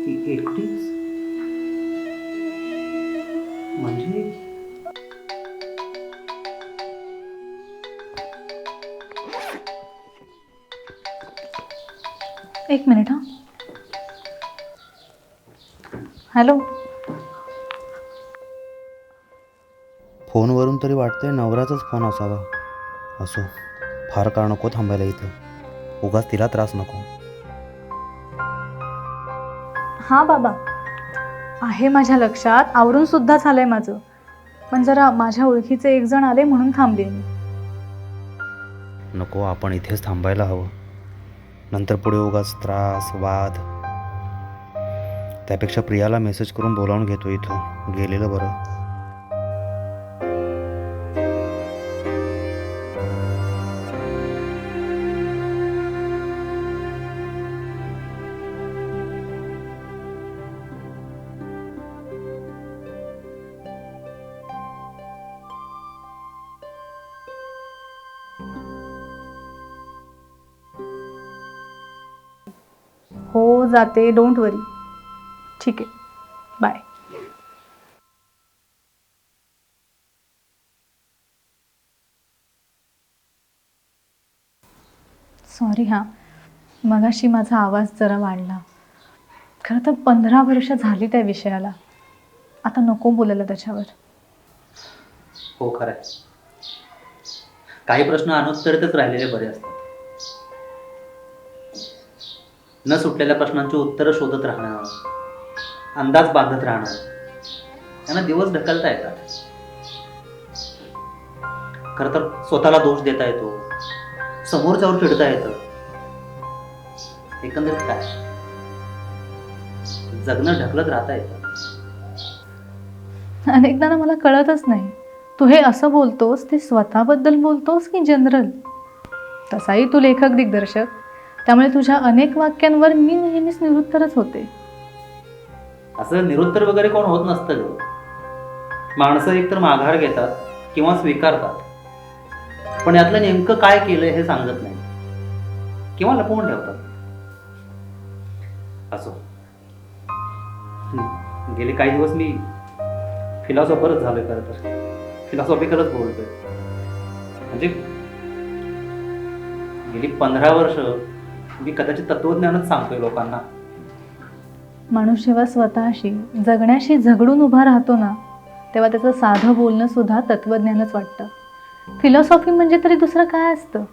ती एकटीच? म्हणजे? एक मिनिट हां. हॅलो? फोनवरून तरी वाटतंय नवऱ्याचाच फोन असावा. असो फार काळ नको थांबायला इथं. उगाच तिला त्रास नको. हां बाबा. आहे माझ्या लक्षात आवरून सुद्धा झालंय माझं. पण जरा माझ्या ओळखीचे एक जण आले म्हणून थांबले मी. नको आपण इथेच थांबायला हवं. नंतर पुढे उगाच त्रास वाद. त्यापेक्षा प्रियाला मेसेज करून बोलावून घेतो इथं गेलेलं बरं. हो जाते. डोंट वरी ठीक आहे. बाय सॉरी हां. मगाशी माझा आवाज जरा वाढला. खरं तर पंधरा वर्ष झाली त्या विषयाला. आता नको बोलायला त्याच्यावर. हो खरं आहे काही प्रश्न अनुत्तरितच राहिलेले बरे असतात. न सुटलेल्या प्रश्नांची उत्तरं शोधत राहणं अंदाज बांधत राहणं त्यांना दिवस ढकलता येतात. खरं तर स्वतःला दोष देता येतो समोरच्यावर चिडता येतं. एकंदरीत काय? जगणं ढकलत राहता येतं. अनेकदा ना मला कळतच नाही. तू हे असं बोलतोस ते स्वतःबद्दल बोलतोस की जनरल? तसाही तू लेखक दिग्दर्शक. त्यामुळे तुझ्या अनेक वाक्यांवर मी नेहमीच निरुत्तरच होते. असं निरुत्तर वगैरे कोण होत नसतं ग. माणसं एकतर माघार घेतात किंवा स्वीकारतात. पण यातलं नेमकं काय केलंय हे सांगत नाही. किंवा लपवून ठेवतात. असो. गेले काही दिवस मी फिलॉसॉफरच झालोय खरं तर. फिलॉसॉफिकलच बोलतोय. म्हणजे गेली पंधरा वर्ष मी कदाचित तत्वज्ञानच सांगतोय लोकांना. माणूस जेव्हा स्वतःशी जगण्याशी झगडून उभा राहतो ना तेव्हा त्याचं साधं बोलणं सुद्धा तत्वज्ञानच वाटतं. फिलॉसॉफी म्हणजे तरी दुसरं काय असतं?